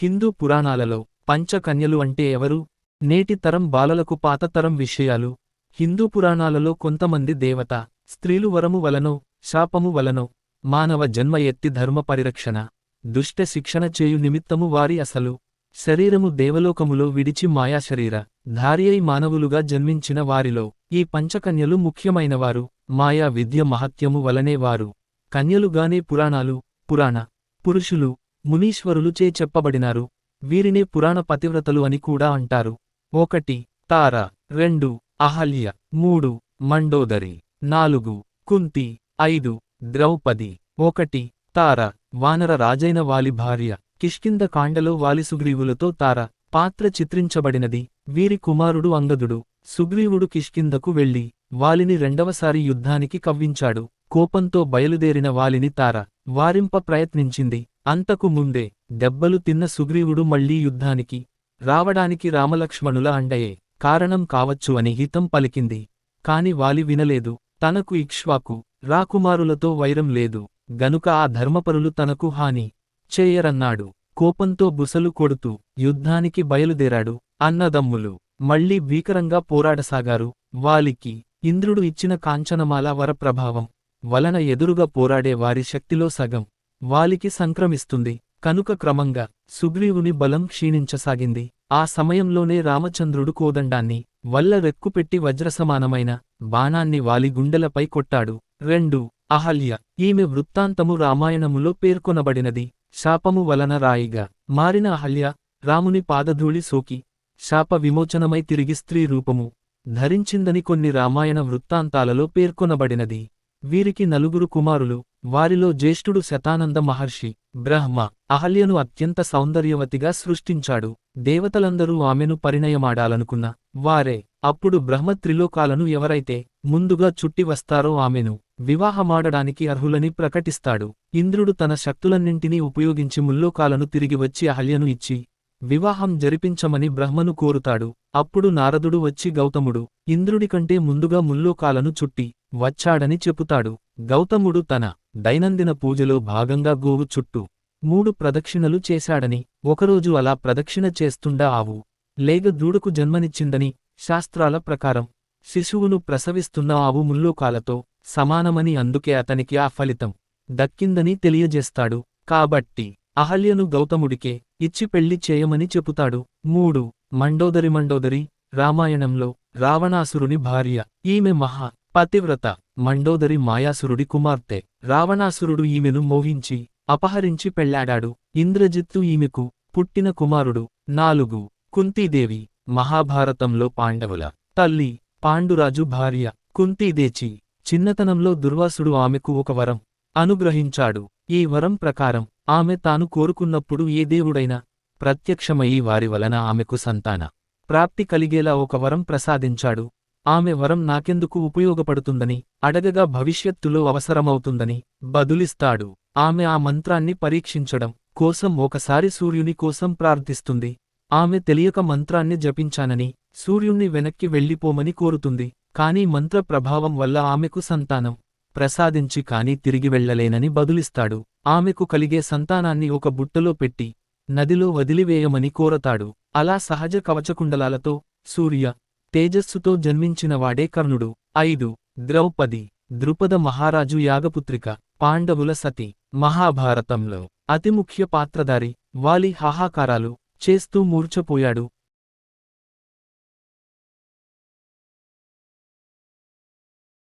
హిందూ పురాణాలలో పంచకన్యలు అంటే ఎవరు? నేటి తరం బాలలకు పాత తరం విషయాలు. హిందూ పురాణాలలో కొంతమంది దేవత స్త్రీలు వరము వలనో శాపము వలనో మానవ జన్మ ఎత్తి ధర్మ పరిరక్షణ దుష్ట శిక్షణ చేయు నిమిత్తము వారి అసలు. శరీరము దేవలోకములో విడిచి మాయా శరీర ధారియై మానవులుగా జన్మించిన వారిలో ఈ పంచకన్యలు ముఖ్యమైనవారు. మాయా విద్య మహత్యము వలనే వారు. కన్యలుగానే పురాణాలు పురాణ పురుషులు మునీశ్వరులుచే చెప్పబడినారు. వీరినే పురాణ పతివ్రతలు అని కూడా అంటారు. ఒకటి తార. రెండు అహల్య. మూడు మండోదరి. నాలుగు కుంతి. ఐదు ద్రౌపది. ఒకటి తార. వానర రాజైన వాలి భార్య. కిష్కింద కాండలో వాలి సుగ్రీవులతో తార. పాత్ర చిత్రించబడినది. వీరి కుమారుడు అంగదుడు. సుగ్రీవుడు కిష్కిందకు వెళ్ళి వాలిని రెండవసారి యుద్ధానికి కవ్వించాడు. కోపంతో బయలుదేరిన వాలిని తార. వారింప ప్రయత్నించింది. అంతకు ముందే దెబ్బలు తిన్న సుగ్రీవుడు మళ్ళీ యుద్ధానికి రావడానికి రామలక్ష్మణుల అండయే కారణం కావచ్చు అని హితం పలికింది. కాని వాలి వినలేదు. తనకు ఇక్ష్వాకు రాకుమారులతో వైరం లేదు. గనుక ఆ ధర్మపరులు తనకు హాని చేయరన్నాడు. కోపంతో బుసలు కొడుతూ యుద్ధానికి బయలుదేరాడు అన్నదమ్ములు. మళ్ళీ భీకరంగా పోరాడసాగారు. వాలికి ఇంద్రుడు ఇచ్చిన కాంచనమాల వరప్రభావం వలన ఎదురుగా పోరాడే వారి శక్తిలో సగం వాలికి సంక్రమిస్తుంది. కనుక క్రమంగా సుగ్రీవుని బలం క్షీణించసాగింది. ఆ సమయంలోనే రామచంద్రుడు కోదండాన్ని వల్ల రెక్కుపెట్టి వజ్రసమానమైన బాణాన్ని వాలి గుండెలపై కొట్టాడు. రెండు. అహల్య. ఈమె వృత్తాంతము రామాయణములో పేర్కొనబడినది. శాపము వలన రాయిగా మారిన అహల్య రాముని పాదధూళి సోకి శాప విమోచనమై తిరిగి స్త్రీ రూపము ధరించిందని కొన్ని రామాయణ వృత్తాంతాలలో పేర్కొనబడినది. వీరికి నలుగురు కుమారులు వారిలో జ్యేష్ఠుడు శతానంద మహర్షి బ్రహ్మ అహల్యను అత్యంత సౌందర్యవతిగా సృష్టించాడు. దేవతలందరూ ఆమెను పరిణయమాడాలనుకున్న వారే. అప్పుడు బ్రహ్మ త్రిలోకాలను ఎవరైతే ముందుగా చుట్టి వస్తారో ఆమెను వివాహమాడడానికి అర్హులని ప్రకటిస్తాడు. ఇంద్రుడు తన శక్తులన్నింటినీ ఉపయోగించి ముల్లోకాలను తిరిగి వచ్చి అహల్యను ఇచ్చి వివాహం జరిపించమని బ్రహ్మను కోరుతాడు. అప్పుడు నారదుడు వచ్చి గౌతముడు ఇంద్రుడి కంటే ముందుగా ముల్లోకాలను చుట్టి వచ్చాడని చెపుతాడు. గౌతముడు తన దైనందిన పూజలో భాగంగా గోవు చుట్టూ మూడు ప్రదక్షిణలు చేశాడని ఒకరోజు అలా ప్రదక్షిణ చేస్తుండా ఆవు. లేగ దూడకు జన్మనిచ్చిందని శాస్త్రాల ప్రకారం శిశువును ప్రసవిస్తున్న ఆవు ముల్లోకాలతో సమానమని అందుకే అతనికి ఆ ఫలితం దక్కిందని తెలియజేస్తాడు. కాబట్టి అహల్యను గౌతముడికే ఇచ్చి పెళ్ళి చేయమని చెపుతాడు. మూడు మండోదరి మండోదరి రామాయణంలో రావణాసురుని భార్య. ఈమె మహా పతివ్రత. మండోదరి మాయాసురుడి కుమార్తె. రావణాసురుడు ఈమెను మోహించి అపహరించి పెళ్ళాడాడు. ఇంద్రజిత్తు ఈమెకు పుట్టిన కుమారుడు నాలుగు. కుంతీదేవి మహాభారతంలో పాండవుల తల్లి పాండురాజు భార్య. కుంతీదేచి చిన్నతనంలో దుర్వాసుడు ఆమెకు ఒక వరం అనుగ్రహించాడు. ఈ వరం ప్రకారం ఆమె తాను కోరుకున్నప్పుడు ఏ దేవుడైనా ప్రత్యక్షమయ్యి వారి వలన ఆమెకు సంతాన ప్రాప్తి కలిగేలా ఒక వరం ప్రసాదించాడు. ఆమె వరం నాకెందుకు ఉపయోగపడుతుందని అడగగా భవిష్యత్తులో అవసరమవుతుందని బదులిస్తాడు. ఆమె ఆ మంత్రాన్ని పరీక్షించడం కోసం ఒకసారి సూర్యుని కోసం ప్రార్థిస్తుంది. ఆమె తెలియక మంత్రాన్ని జపించానని సూర్యుణ్ణి వెనక్కి వెళ్ళిపోమని కోరుతుంది. కాని మంత్ర ప్రభావం వల్ల ఆమెకు సంతానం ప్రసాదించి కాని తిరిగి వెళ్ళలేనని బదులిస్తాడు. ఆమెకు కలిగే సంతానాన్ని ఒక బుట్టలో పెట్టి నదిలో వదిలివేయమని కోరతాడు. అలా సహజ కవచకుండలాలతో సూర్య తేజస్సుతో జన్మించినవాడే కర్ణుడు. ఐదు. ద్రౌపది. ద్రుపద మహారాజు యాగపుత్రిక. పాండవుల సతి. మహాభారతంలో. అతి ముఖ్య పాత్రధారి. వాలి హాహాకారాలు. చేస్తూ మూర్చపోయాడు